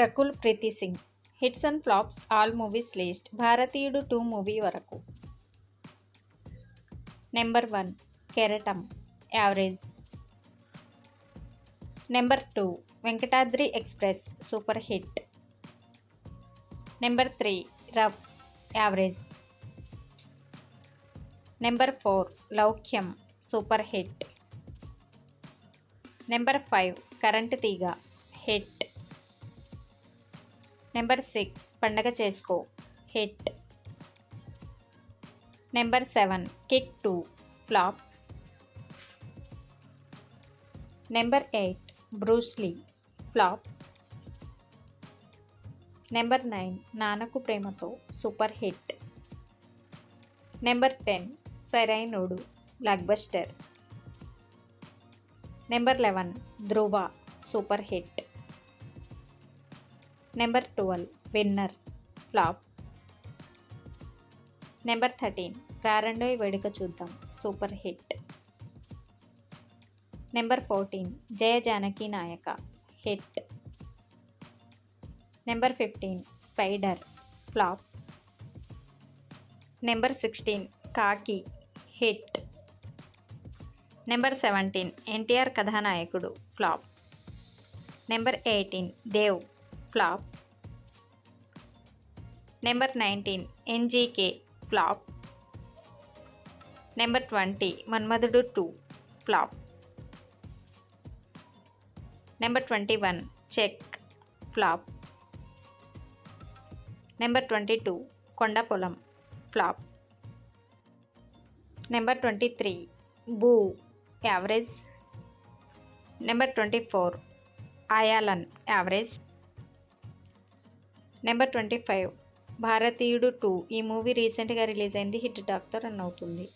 Rakul Preet Singh. Hits and flops all movies list Bharateeyudu two movie వరకు. Number one Keratam average. Number two Venkatadri express super hit. Number three rough average. Number four Loukyam super hit. Number five current Theega hit. Number six Pandaga Chesko. Hit. Number seven kick two flop. Number eight Bruce Lee flop. Number nine Nannaku Prematho super hit. Number ten Sarrainodu blockbuster number eleven Dhruva super hit. Number twelve winner flop. Number thirteen Prarambha Veduka Chuddam super hit. Number fourteen Jaya Janaki Nayaka hit. Number fifteen spider flop. Number sixteen Khakee hit. Number seventeen NTR Kathanayakudu flop. Number eighteen Dev flop. Number 19 NJK flop. Number 20 Manmadudu 2 flop. Number 21 check flop. Number 22 Kondapolam flop. Number 23 Boo average. Number 24 Ayalan average. Number twenty five. Bharateeyudu two. ఈ movie రీసెంట్గా release అయింది. Hit doctor run అవుతుంది.